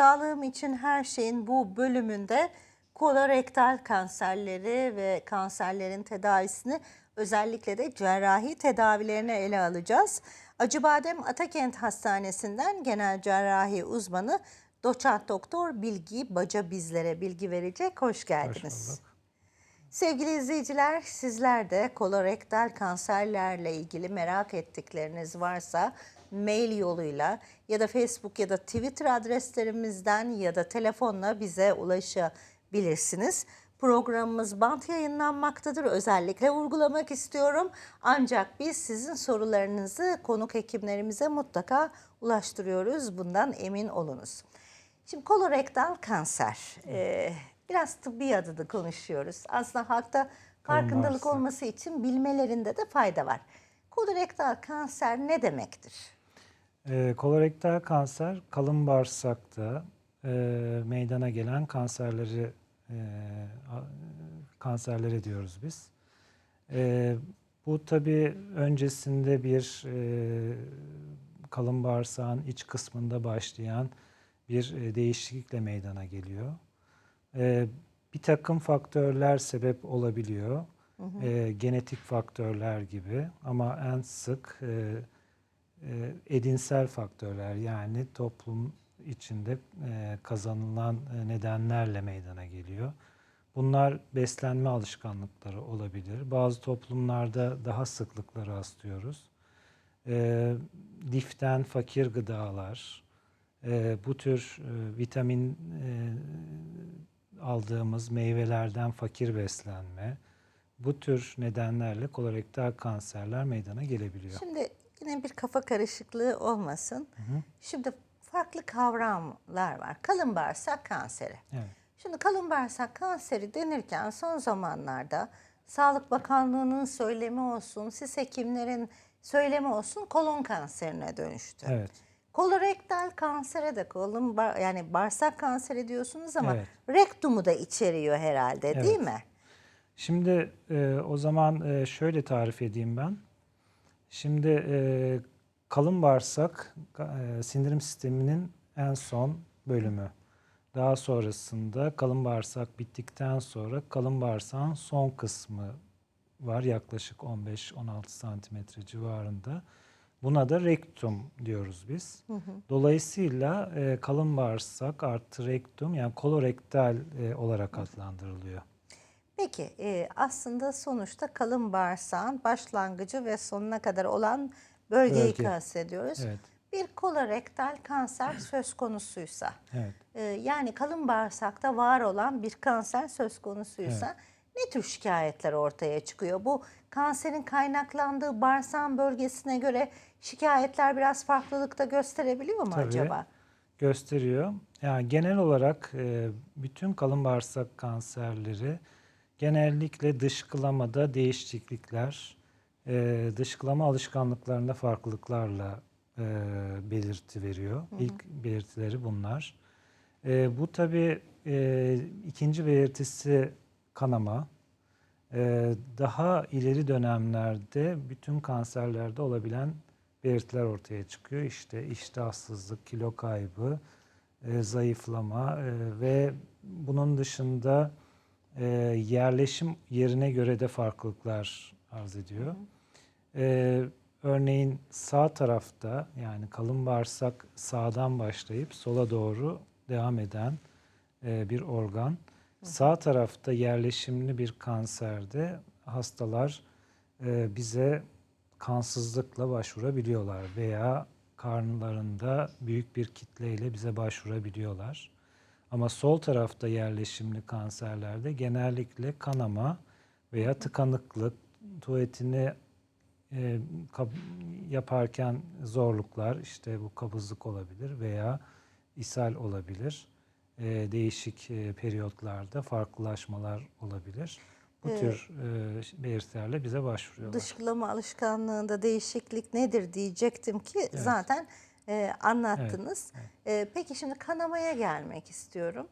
Sağlığım için her şeyin bu bölümünde kolorektal kanserleri ve kanserlerin tedavisini özellikle de cerrahi tedavilerini ele alacağız. Acıbadem Atakent Hastanesi'nden genel cerrahi uzmanı doçent doktor Bilgi Baca bizlere bilgi verecek. Hoş geldiniz. bulduk. Sevgili izleyiciler sizler de kolorektal kanserlerle ilgili merak ettikleriniz varsa mail yoluyla ya da Facebook ya da Twitter adreslerimizden ya da telefonla bize ulaşabilirsiniz. Programımız bant yayınlanmaktadır. Özellikle vurgulamak istiyorum. Ancak biz sizin sorularınızı konuk hekimlerimize mutlaka ulaştırıyoruz. Bundan emin olunuz. Şimdi kolorektal kanser. Ee, biraz tıbbi adını konuşuyoruz. Aslında halkta farkındalık olması için bilmelerinde de fayda var. Kolorektal kanser ne demektir? Ee, kolorektal kanser kalın bağırsakta e, meydana gelen kanserleri e, kanserleri diyoruz biz. E, bu tabi öncesinde bir e, kalın bağırsağın iç kısmında başlayan bir e, değişiklikle meydana geliyor. E, bir takım faktörler sebep olabiliyor. E, genetik faktörler gibi ama en sık e, e, edinsel faktörler yani toplum içinde e, kazanılan e, nedenlerle meydana geliyor. Bunlar beslenme alışkanlıkları olabilir. Bazı toplumlarda daha sıklıkla rastlıyoruz. E, liften fakir gıdalar, bu tür vitamin aldığımız meyvelerden fakir beslenme, bu tür nedenlerle kolorektal kanserler meydana gelebiliyor. Şimdi yine bir kafa karışıklığı olmasın. Şimdi farklı kavramlar var. Kalın bağırsak kanseri. Evet. Şimdi kalın bağırsak kanseri denirken son zamanlarda Sağlık Bakanlığı'nın söylemi olsun, siz hekimlerin söylemi olsun kolon kanserine dönüştü. Evet. Kolorektal kansere de kolon ba- yani bağırsak kanseri diyorsunuz ama Evet. rektumu da içeriyor herhalde değil Evet. mi? Şimdi e, o zaman e, şöyle tarif edeyim ben. Şimdi e, kalın bağırsak e, sindirim sisteminin en son bölümü. Daha sonrasında kalın bağırsak bittikten sonra kalın bağırsağın son kısmı var yaklaşık 15-16 santimetre civarında. Buna da rektum diyoruz biz. Dolayısıyla e, kalın bağırsak artı rektum yani kolorektal e, olarak adlandırılıyor. Peki e, aslında sonuçta kalın bağırsağın başlangıcı ve sonuna kadar olan bölgeyi Bölge. kastediyoruz. Evet. Bir kolorektal kanser söz konusuysa Evet. e, yani kalın bağırsakta var olan bir kanser söz konusuysa ne tür şikayetler ortaya çıkıyor? Bu kanserin kaynaklandığı bağırsağın bölgesine göre şikayetler biraz farklılıkta gösterebiliyor mu Tabii. acaba? gösteriyor. Yani genel olarak e, bütün kalın bağırsak kanserleri genellikle dışkılamada değişiklikler, e, dışkılama alışkanlıklarında farklılıklarla e, belirti veriyor. İlk belirtileri bunlar. E, bu tabii e, ikinci belirtisi kanama. E, daha ileri dönemlerde bütün kanserlerde olabilen belirtiler ortaya çıkıyor. İşte iştahsızlık, kilo kaybı, e, zayıflama e, ve bunun dışında e, yerleşim yerine göre de farklılıklar arz ediyor. E, örneğin sağ tarafta yani kalın bağırsak sağdan başlayıp sola doğru devam eden e, bir organ. Sağ tarafta yerleşimli bir kanserde hastalar e, bize kansızlıkla başvurabiliyorlar veya karnlarında büyük bir kitleyle bize başvurabiliyorlar. Ama sol tarafta yerleşimli kanserlerde genellikle kanama veya tıkanıklık, tuvaletini e, yaparken zorluklar, işte bu kabızlık olabilir veya ishal olabilir. E, değişik e, periyotlarda farklılaşmalar olabilir. Bu tür e, belirtilerle bize başvuruyorlar. Dışkılama alışkanlığında değişiklik nedir diyecektim ki zaten e, anlattınız. E, peki şimdi kanamaya gelmek istiyorum.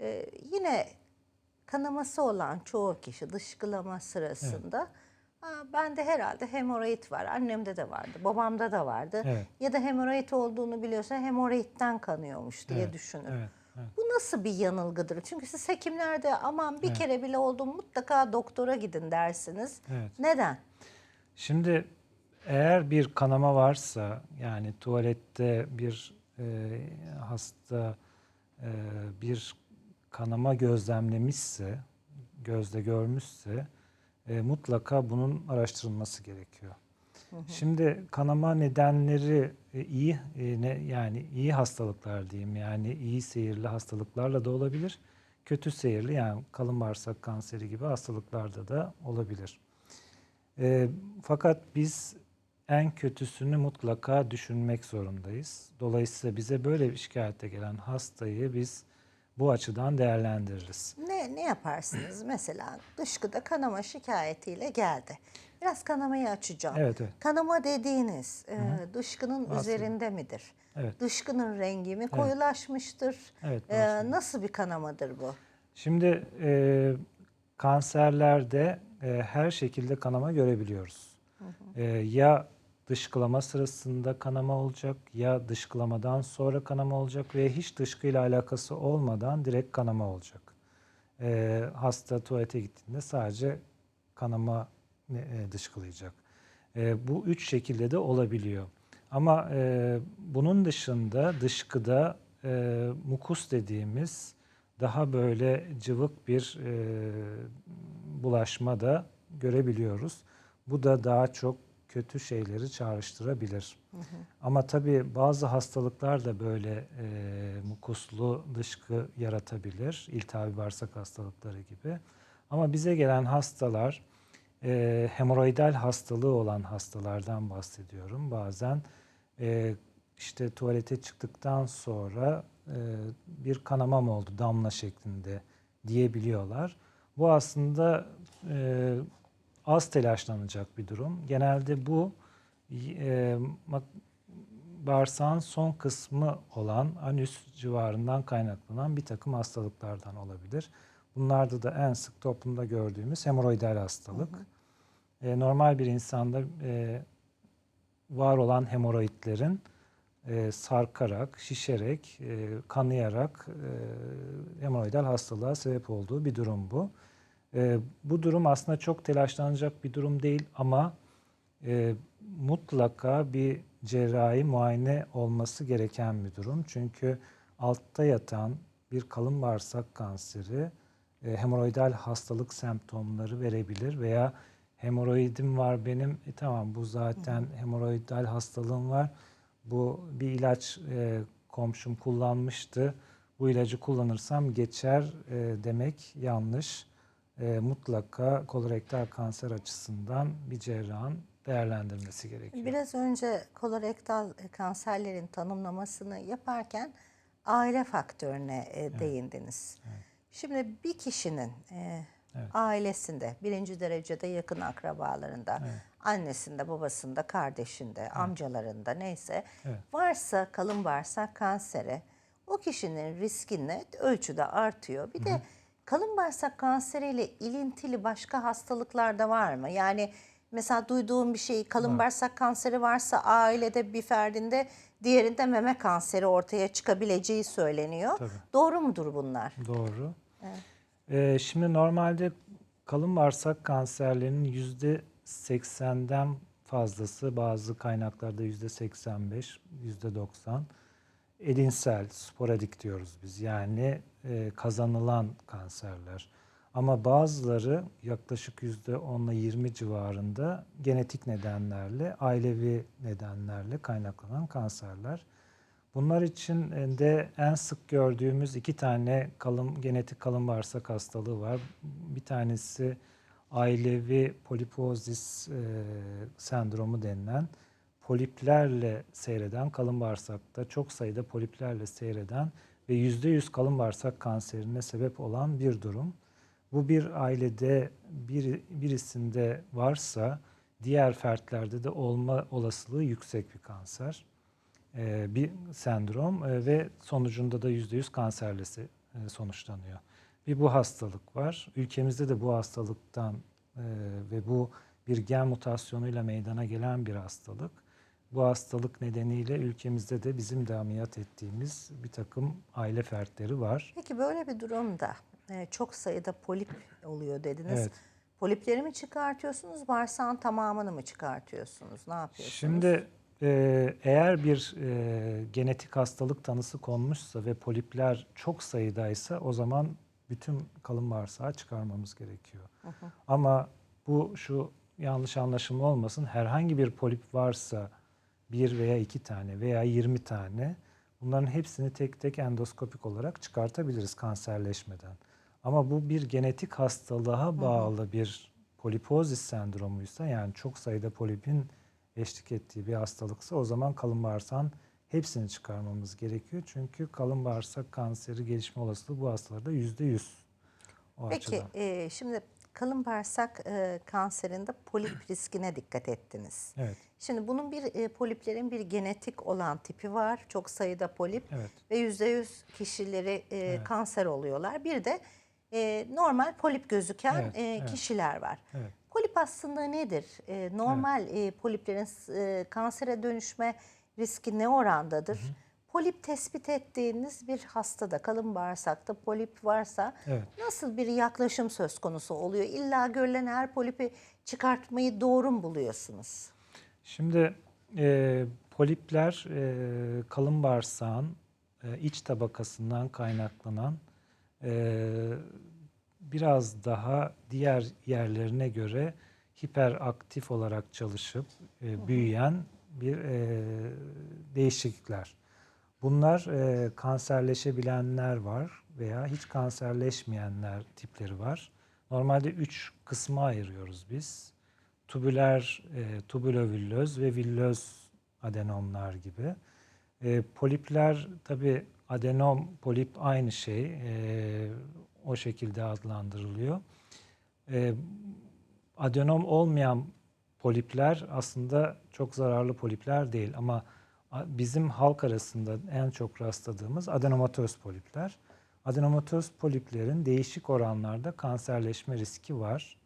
E, yine kanaması olan çoğu kişi dışkılama sırasında Aa, bende herhalde hemoroid var. Annemde de vardı, babamda da vardı. Evet. Ya da hemoroid olduğunu biliyorsa hemoroidden kanıyormuş diye Evet, düşünür. Evet, evet. Bu nasıl bir yanılgıdır? Çünkü siz hekimlerde aman bir kere bile oldum mutlaka doktora gidin dersiniz. Evet. Neden? Şimdi eğer bir kanama varsa yani tuvalette bir e, hasta e, bir kanama gözlemlemişse, gözle görmüşse e, mutlaka bunun araştırılması gerekiyor. Şimdi kanama nedenleri e, iyi e, ne, yani iyi hastalıklar diyeyim yani iyi seyirli hastalıklarla da olabilir. Kötü seyirli yani kalın bağırsak kanseri gibi hastalıklarda da olabilir. E, fakat biz en kötüsünü mutlaka düşünmek zorundayız. Dolayısıyla bize böyle bir şikayette gelen hastayı biz bu açıdan değerlendiririz. Ne, ne yaparsınız? Mesela dışkıda kanama şikayetiyle geldi. Biraz kanamayı açacağım. Evet, evet. Kanama dediğiniz e, dışkının üzerinde midir? Evet. Dışkının rengi mi koyulaşmıştır? Evet, E, doğru nasıl bir kanamadır bu? Şimdi e, kanserlerde e, her şekilde kanama görebiliyoruz. E, ya dışkılama sırasında kanama olacak ya dışkılamadan sonra kanama olacak ve hiç dışkıyla alakası olmadan direkt kanama olacak. E, hasta tuvalete gittiğinde sadece kanama e, dışkılayacak. E, bu üç şekilde de olabiliyor. Ama e, bunun dışında dışkıda e, mukus dediğimiz daha böyle cıvık bir e, bulaşma da görebiliyoruz. Bu da daha çok kötü şeyleri çağrıştırabilir. Ama tabii bazı hastalıklar da böyle e, mukuslu dışkı yaratabilir. İltihabi bağırsak hastalıkları gibi. Ama bize gelen hastalar e, hemoroidal hastalığı olan hastalardan bahsediyorum. Bazen e, işte tuvalete çıktıktan sonra e, bir kanamam oldu damla şeklinde diyebiliyorlar. Bu aslında e, az telaşlanacak bir durum. Genelde bu e, bağırsağın son kısmı olan anüs civarından kaynaklanan bir takım hastalıklardan olabilir. Bunlarda da en sık toplumda gördüğümüz hemoroidal hastalık. E, normal bir insanda e, var olan hemoroidlerin e, sarkarak, şişerek, e, kanayarak e, hemoroidal hastalığa sebep olduğu bir durum bu. E, bu durum aslında çok telaşlanacak bir durum değil ama e, mutlaka bir cerrahi muayene olması gereken bir durum. Çünkü altta yatan bir kalın bağırsak kanseri e, hemoroidal hastalık semptomları verebilir veya hemoroidim var benim. E, tamam bu zaten hemoroidal hastalığım var. Bu bir ilaç e, komşum kullanmıştı. Bu ilacı kullanırsam geçer e, demek yanlış. E, mutlaka kolorektal kanser açısından bir cerrahın değerlendirmesi gerekiyor. Biraz önce kolorektal kanserlerin tanımlamasını yaparken aile faktörüne e, değindiniz. Şimdi bir kişinin e, Evet. ailesinde, birinci derecede yakın akrabalarında, annesinde, babasında, kardeşinde, amcalarında neyse Evet. varsa kalın bağırsak kanseri o kişinin riski net ölçüde artıyor. Bir de kalın bağırsak kanseriyle ilintili başka hastalıklar da var mı? Yani mesela duyduğum bir şey kalın bağırsak kanseri varsa ailede bir ferdinde diğerinde meme kanseri ortaya çıkabileceği söyleniyor. Tabii. Doğru mudur bunlar? Doğru. Ee, şimdi normalde kalın bağırsak kanserlerinin yüzde 80'den fazlası bazı kaynaklarda yüzde 85, yüzde 90 edinsel, sporadik diyoruz biz. Yani e, kazanılan kanserler. Ama bazıları yaklaşık yüzde 10 ile 20 civarında genetik nedenlerle, ailevi nedenlerle kaynaklanan kanserler. Bunlar için de en sık gördüğümüz iki tane kalın, genetik kalın bağırsak hastalığı var. Bir tanesi ailevi polipozis e, sendromu denilen poliplerle seyreden kalın bağırsakta çok sayıda poliplerle seyreden ve %100 kalın bağırsak kanserine sebep olan bir durum. Bu bir ailede bir, birisinde varsa diğer fertlerde de olma olasılığı yüksek bir kanser e, bir sendrom e, ve sonucunda da %100 kanserle se- e, sonuçlanıyor. Bir bu hastalık var. Ülkemizde de bu hastalıktan ve bu bir gen mutasyonuyla meydana gelen bir hastalık. Bu hastalık nedeniyle ülkemizde de bizim de ameliyat ettiğimiz bir takım aile fertleri var. Peki böyle bir durumda e, çok sayıda polip oluyor dediniz. Evet. Polipleri mi çıkartıyorsunuz, bağırsağın tamamını mı çıkartıyorsunuz? Ne yapıyorsunuz? Şimdi e, eğer bir e, genetik hastalık tanısı konmuşsa ve polipler çok sayıdaysa o zaman bütün kalın bağırsağı çıkarmamız gerekiyor. Ama bu şu yanlış anlaşılma olmasın. Herhangi bir polip varsa bir veya iki tane veya 20 tane bunların hepsini tek tek endoskopik olarak çıkartabiliriz kanserleşmeden. Ama bu bir genetik hastalığa bağlı bir polipozis sendromuysa yani çok sayıda polipin eşlik ettiği bir hastalıksa o zaman kalın bağırsağın hepsini çıkarmamız gerekiyor. Çünkü kalın bağırsak kanseri gelişme olasılığı bu hastalarda yüzde yüz. Peki açıdan. e, şimdi kalın bağırsak e, kanserinde polip riskine dikkat ettiniz. Evet, Şimdi bunun bir e, poliplerin bir genetik olan tipi var. Çok sayıda polip evet. ve yüzde yüz kişileri e, kanser oluyorlar. Bir de e, normal polip gözüken Evet, e, evet. kişiler var. Evet. Polip aslında nedir? E, normal e, poliplerin e, kansere dönüşme riski ne orandadır? Polip tespit ettiğiniz bir hastada, kalın bağırsakta polip varsa Evet. nasıl bir yaklaşım söz konusu oluyor? İlla görülen her polipi çıkartmayı doğru mu buluyorsunuz? Şimdi e, polipler e, kalın bağırsağın e, iç tabakasından kaynaklanan e, biraz daha diğer yerlerine göre hiperaktif olarak çalışıp e, büyüyen bir e, değişiklikler. Bunlar e, kanserleşebilenler var veya hiç kanserleşmeyenler tipleri var. Normalde üç kısma ayırıyoruz biz tubüler, e, tubülovillöz ve villöz adenomlar gibi. E, polipler tabi adenom, polip aynı şey. E, o şekilde adlandırılıyor. E, adenom olmayan polipler aslında çok zararlı polipler değil ama bizim halk arasında en çok rastladığımız adenomatöz polipler. Adenomatöz poliplerin değişik oranlarda kanserleşme riski var.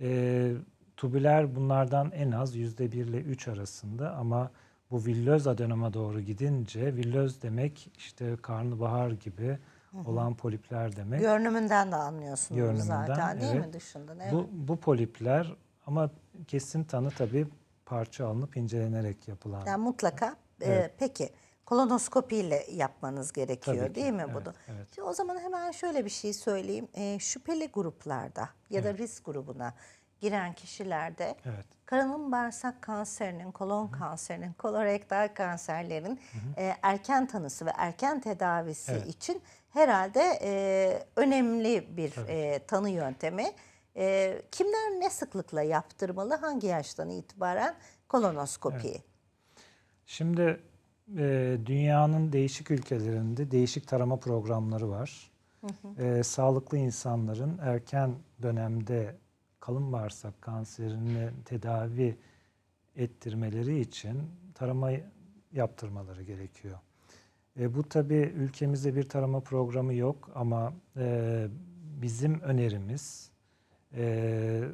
E, tubüler bunlardan en az yüzde bir ile 3 arasında ama bu villöz adenoma doğru gidince villöz demek işte karnabahar gibi olan polipler demek. Görünümünden de anlıyorsunuz Görünümünden, zaten değil mi evet. dışından? Evet. Bu, bu polipler ama kesin tanı tabii parça alınıp incelenerek yapılan. Yani mutlaka. E, Evet. peki kolonoskopiyle yapmanız gerekiyor Tabii ki, değil mi evet, bunu? evet. Şimdi o zaman hemen şöyle bir şey söyleyeyim. E, şüpheli gruplarda ya da risk grubuna giren kişilerde Evet. karın bağırsak kanserinin, kolon kanserinin, kolorektal kanserlerin e, erken tanısı ve erken tedavisi Evet. için herhalde e, önemli bir e, tanı yöntemi. E, kimler ne sıklıkla yaptırmalı, hangi yaştan itibaren kolonoskopiyi? Şimdi e, dünyanın değişik ülkelerinde değişik tarama programları var. E, sağlıklı insanların erken dönemde kalın bağırsak kanserini tedavi ettirmeleri için tarama yaptırmaları gerekiyor. E, bu tabii ülkemizde bir tarama programı yok ama e, bizim önerimiz e,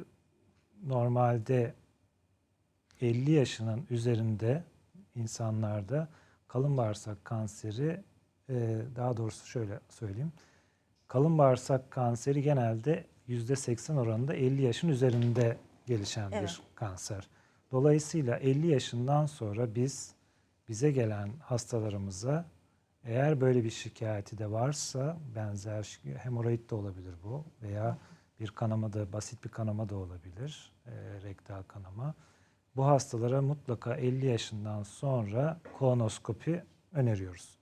normalde 50 yaşının üzerinde insanlarda kalın bağırsak kanseri e, daha doğrusu şöyle söyleyeyim. Kalın bağırsak kanseri genelde %80 oranında 50 yaşın üzerinde gelişen Evet. bir kanser. Dolayısıyla 50 yaşından sonra biz bize gelen hastalarımıza eğer böyle bir şikayeti de varsa benzer hemoroid de olabilir bu veya bir kanama da basit bir kanama da olabilir e, rektal kanama. Bu hastalara mutlaka 50 yaşından sonra kolonoskopi öneriyoruz.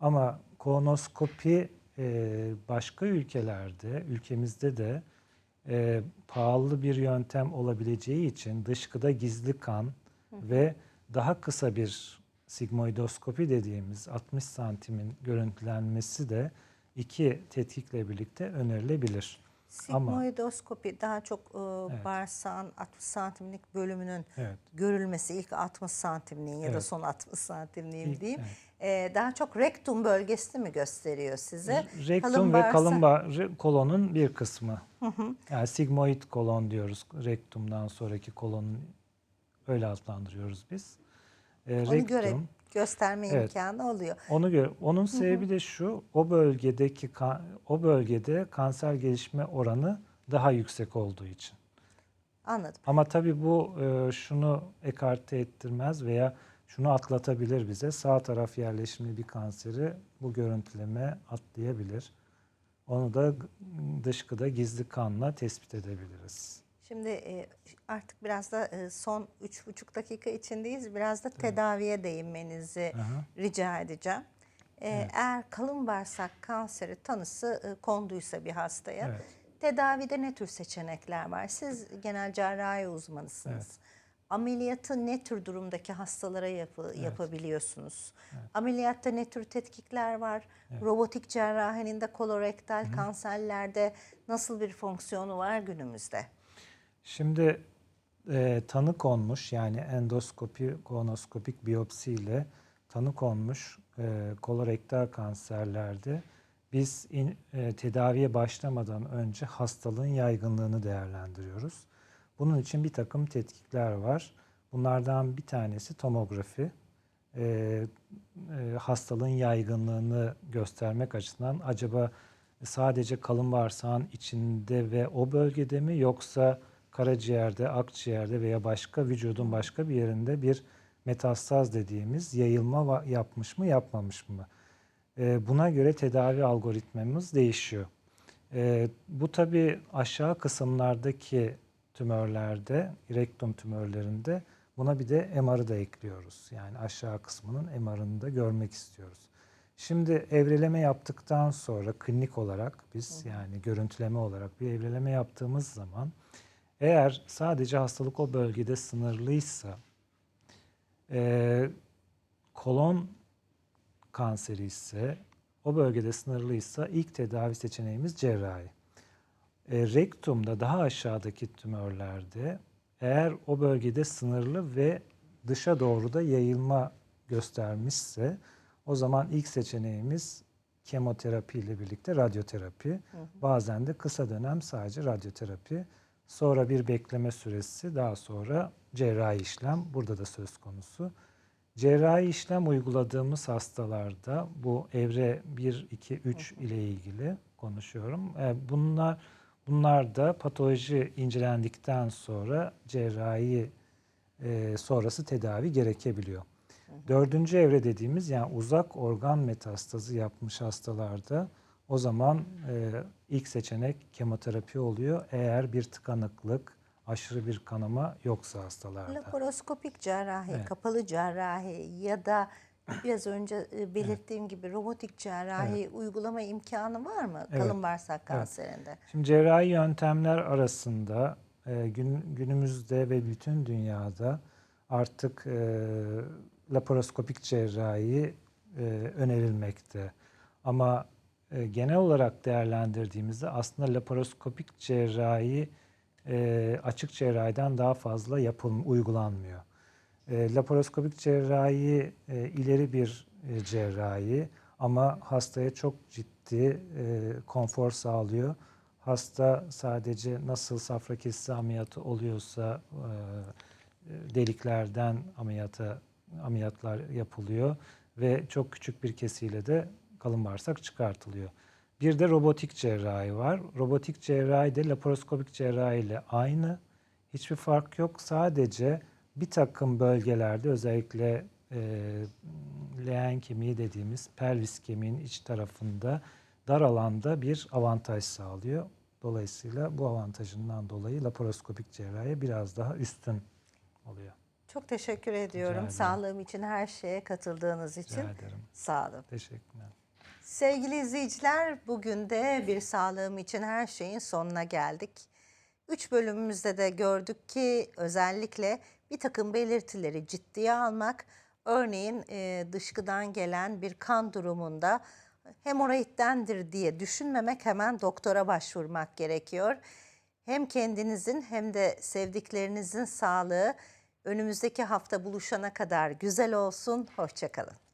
Ama kolonoskopi e, başka ülkelerde, ülkemizde de e, pahalı bir yöntem olabileceği için dışkıda gizli kan ve daha kısa bir sigmoidoskopi dediğimiz 60 santimin görüntülenmesi de iki tetkikle birlikte önerilebilir. Sigmoidoskopi daha çok e, bağırsağın 60 santimlik bölümünün Evet. görülmesi ilk 60 santimliğin ya da Evet. son 60 santimliğin İlk, diyeyim. E, daha çok rektum bölgesini mi gösteriyor size? Rektum ve bağırsak- kalın ba- kolonun bir kısmı. Yani sigmoid kolon diyoruz. Rektumdan sonraki kolonun öyle adlandırıyoruz biz. Ee, Onu göre gösterme Evet. imkanı oluyor. Onu gör. Onun sebebi de şu. O bölgedeki o bölgede kanser gelişme oranı daha yüksek olduğu için. Anladım. Ama tabii bu e, şunu ekarte ettirmez veya şunu atlatabilir bize. Sağ taraf yerleşimli bir kanseri bu görüntüleme atlayabilir. Onu da dışkıda gizli kanla tespit edebiliriz. Şimdi artık biraz da son üç buçuk dakika içindeyiz. Biraz da tedaviye değinmenizi Aha. rica edeceğim. E, Eğer kalın bağırsak kanseri tanısı konduysa bir hastaya Evet. tedavide ne tür seçenekler var? Siz genel cerrahi uzmanısınız. Ameliyatı ne tür durumdaki hastalara yapı, yapabiliyorsunuz? Ameliyatta ne tür tetkikler var? Robotik cerrahinin de kolorektal kanserlerde nasıl bir fonksiyonu var günümüzde? Şimdi e, tanı konmuş yani endoskopi, kolonoskopik biyopsi ile tanı konmuş e, kolorektal kanserlerde biz in- e, tedaviye başlamadan önce hastalığın yaygınlığını değerlendiriyoruz. Bunun için bir takım tetkikler var. Bunlardan bir tanesi tomografi. E, e, hastalığın yaygınlığını göstermek açısından acaba sadece kalın bağırsağın içinde ve o bölgede mi yoksa karaciğerde, akciğerde veya başka vücudun başka bir yerinde bir metastaz dediğimiz yayılma yapmış mı yapmamış mı? E, buna göre tedavi algoritmamız değişiyor. E, bu tabi aşağı kısımlardaki tümörlerde, rektum tümörlerinde buna bir de MR'ı da ekliyoruz. Yani aşağı kısmının MR'ını da görmek istiyoruz. Şimdi evreleme yaptıktan sonra klinik olarak biz yani görüntüleme olarak bir evreleme yaptığımız zaman eğer sadece hastalık o bölgede sınırlıysa e, kolon kanseri ise o bölgede sınırlıysa ilk tedavi seçeneğimiz cerrahi. E, rektumda daha aşağıdaki tümörlerde eğer o bölgede sınırlı ve dışa doğru da yayılma göstermişse o zaman ilk seçeneğimiz kemoterapi ile birlikte radyoterapi. Bazen de kısa dönem sadece radyoterapi. Sonra bir bekleme süresi daha sonra cerrahi işlem burada da söz konusu. Cerrahi işlem uyguladığımız hastalarda bu evre 1, 2, 3 ile ilgili konuşuyorum. E, Bunlar bunlar da patoloji incelendikten sonra cerrahi e, sonrası tedavi gerekebiliyor. Dördüncü evre dediğimiz yani uzak organ metastazı yapmış hastalarda o zaman e, ilk seçenek kemoterapi oluyor eğer bir tıkanıklık, aşırı bir kanama yoksa hastalarda. Laparoskopik cerrahi, Evet. kapalı cerrahi ya da biraz önce e, belirttiğim gibi robotik cerrahi uygulama imkanı var mı Evet. kalın bağırsak kanserinde? Şimdi cerrahi yöntemler arasında e, gün, günümüzde ve bütün dünyada artık e, laparoskopik cerrahi e, önerilmekte. Ama e, genel olarak değerlendirdiğimizde aslında laparoskopik cerrahi e, açık cerrahiden daha fazla yapıl uygulanmıyor. E, laparoskopik cerrahi e, ileri bir cerrahi ama hastaya çok ciddi konfor sağlıyor. Hasta sadece nasıl safra kesesi ameliyatı oluyorsa deliklerden ameliyata ameliyatlar yapılıyor ve çok küçük bir kesiyle de kalın bağırsak çıkartılıyor. Bir de robotik cerrahi var. Robotik cerrahi de laparoskopik cerrahi ile aynı. Hiçbir fark yok. Sadece bir takım bölgelerde özellikle e, leğen kemiği dediğimiz pelvis kemiğin iç tarafında dar alanda bir avantaj sağlıyor. Dolayısıyla bu avantajından dolayı laparoskopik cerrahi biraz daha üstün oluyor. Çok teşekkür ediyorum. Sağlığım için her şeye katıldığınız için. Rica ederim. Sağ olun. Teşekkürler. Sevgili izleyiciler, bugün de bir sağlığım için her şeyin sonuna geldik. Üç bölümümüzde de gördük ki özellikle bir takım belirtileri ciddiye almak, örneğin e, dışkıdan gelen bir kan durumunda hemoroiddendir diye düşünmemek hemen doktora başvurmak gerekiyor. Hem kendinizin hem de sevdiklerinizin sağlığı önümüzdeki hafta buluşana kadar güzel olsun. Hoşçakalın.